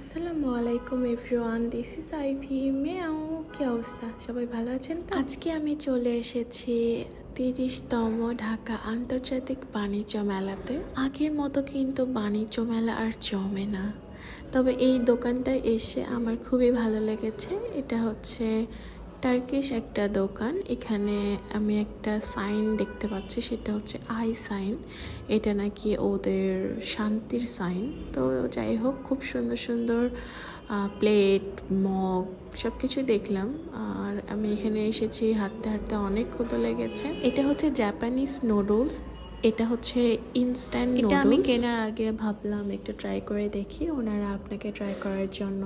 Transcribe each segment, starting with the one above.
আসসালামু আলাইকুম everyone this is Ivy Meow, কী অবস্থা? সবাই ভালো আছেন তো? আজকে আমি চলে এসেছি তিরিশতম ঢাকা আন্তর্জাতিক বাণিজ্য মেলাতে। আগের মতো কিন্তু বাণিজ্য মেলা আর জমে না। তবে এই দোকানটায় এসে আমার খুবই ভালো লেগেছে। এটা হচ্ছে টার্কিশ একটা দোকান। এখানে আমি একটা সাইন দেখতে পাচ্ছি সেটা হচ্ছে আই সাইন এটা নাকি ওদের শান্তির সাইন তো যাই হোক খুব সুন্দর সুন্দর প্লেট মগ সব কিছুই দেখলাম। আর আমি এখানে এসেছি হাঁটতে হাঁটতে অনেক ক্ষুদো লেগেছে। এটা হচ্ছে জাপানিজ নুডলস এটা হচ্ছে ইনস্ট্যান্ট এটা আমি কেনার আগে ভাবলাম একটু ট্রাই করে দেখি। ওনারা আপনাকে ট্রাই করার জন্য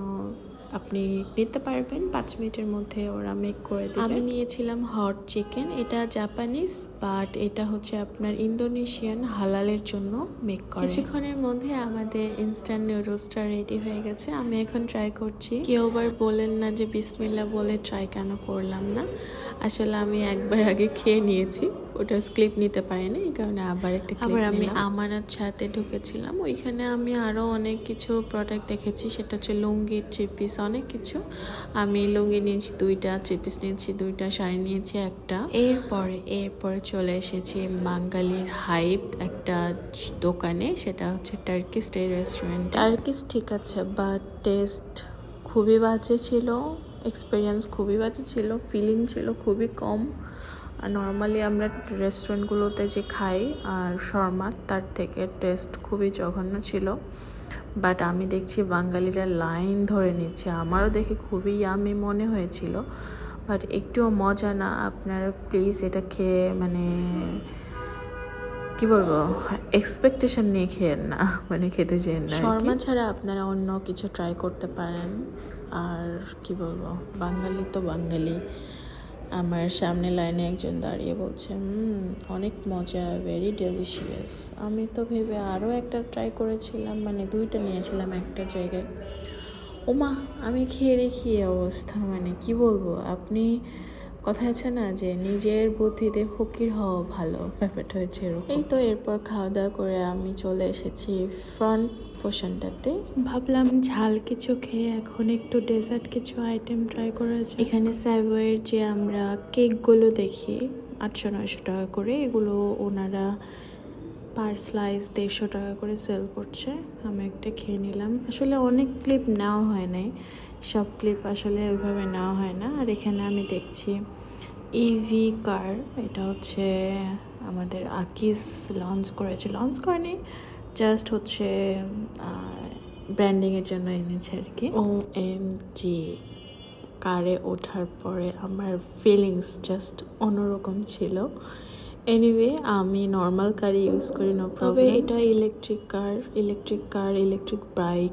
আপনি নিতে পারবেন পাঁচ মিনিটের মধ্যে ওরা মেক করে দেবে। আমি নিয়েছিলাম হট চিকেন এটা জাপানিজ বাট এটা হচ্ছে আপনার ইন্দোনেশিয়ান হালালের জন্য মেক করে। কিছুক্ষণের মধ্যে আমাদের ইনস্ট্যান্ট নুডলসটা রেডি হয়ে গেছে, আমি এখন ট্রাই করছি। কেউ আবার বলেন না যে বিসমিল্লা বলে ট্রাই কেন করলাম না। আসলে আমি একবার আগে খেয়ে নিয়েছি। ওটা স্ক্লিপ নিতে পারিনি এই কারণে আবার একটা আবার আমি আমানত ছাতে ঢুকেছিলাম ওইখানে আমি আরও অনেক কিছু প্রোডাক্ট দেখেছি সেটা হচ্ছে লুঙ্গি থ্রি পিস অনেক কিছু। আমি লুঙ্গি নিয়েছি দুইটা থ্রি পিস নিয়েছি দুইটা শাড়ি নিয়েছি একটা। এরপরে এরপরে চলে এসেছি বাঙালির হাইপ একটা দোকানে সেটা হচ্ছে টার্কিশ ডে রেস্টুরেন্ট টার্কিশ ঠিক আছে বাট টেস্ট খুবই বাজে ছিল এক্সপিরিয়েন্স খুবই বাজে ছিল ফিলিং ছিল খুবই কম। নর্মালি আমরা রেস্টুরেন্টগুলোতে যে খাই আর শর্মা, তার থেকে টেস্ট খুবই জঘন্য ছিল। বাট আমি দেখছি বাঙালিরা লাইন ধরে নিচ্ছে। আমারও দেখে খুবই আমি মনে হয়েছিল। বাট একটুও মজা না, আপনারা প্লিজ এটা খেয়ে মানে কি বলব এক্সপেকটেশন নিয়ে খেয়েন না। মানে খেতে চেন না শর্মা ছাড়া আপনারা অন্য কিছু ট্রাই করতে পারেন। আর কি বলব, বাঙালি তো বাঙালি। আমার সামনে লাইনে একজন দাঁড়িয়ে বলছে অনেক মজা ভেরি ডেলিশিয়াস আমি তো ভেবে আরও একটা ট্রাই করেছিলাম মানে দুইটা নিয়েছিলাম একটা জায়গায়। ওমা, আমি খেয়ে দেখি অবস্থা মানে কি বলব? আপনি কথা আছে না যে নিজের বুদ্ধিতে ফকির হওয়া ভালো? ব্যাপারটা হয়েছে এরকম। এই তো এরপর খাওয়া দাওয়া করে আমি চলে এসেছি ফ্রন্ট পোর্শনটাতে ভাবলাম ঝাল কিছু খেয়ে এখন একটু ডেজার্ট কিছু আইটেম ট্রাই করা যায় এখানে স্যাভয়ের যে আমরা কেকগুলো দেখি আটশো নয়শো টাকা করে এগুলো ওনারা পার স্লাইস দেড়শো টাকা করে সেল করছে। আমি একটা খেয়ে নিলাম। আসলে অনেক ক্লিপ নেওয়া হয় নাই। সব ক্লিপ আসলে ওইভাবে নেওয়া হয় না। আর এখানে আমি দেখছি ইভি কার এটা হচ্ছে আমাদের আকিস লঞ্চ করেছে। লঞ্চ করেনি জাস্ট হচ্ছে ব্র্যান্ডিংয়ের জন্য এনেছে আর কি। ও এম জি কারে ওঠার পরে আমার ফিলিংস জাস্ট অন্যরকম ছিল। এনিওয়ে আমি নর্মাল কার ইউজ করি না তবে এটা electric car electric car electric bike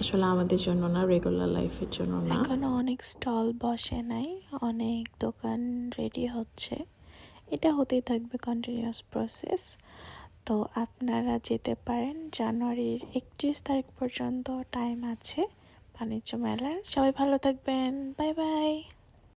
আসলে আমাদের জন্য না রেগুলার লাইফের জন্য না। এখানে অনেক স্টল বসে নাই, অনেক দোকান রেডি হচ্ছে। এটা হতেই থাকবে কন্টিনিউয়াস প্রসেস তো আপনারা যেতে পারেন, জানুয়ারির একত্রিশ তারিখ পর্যন্ত টাইম আছে। বাণিজ্য মেলার। সবাই ভালো থাকবেন। Bye bye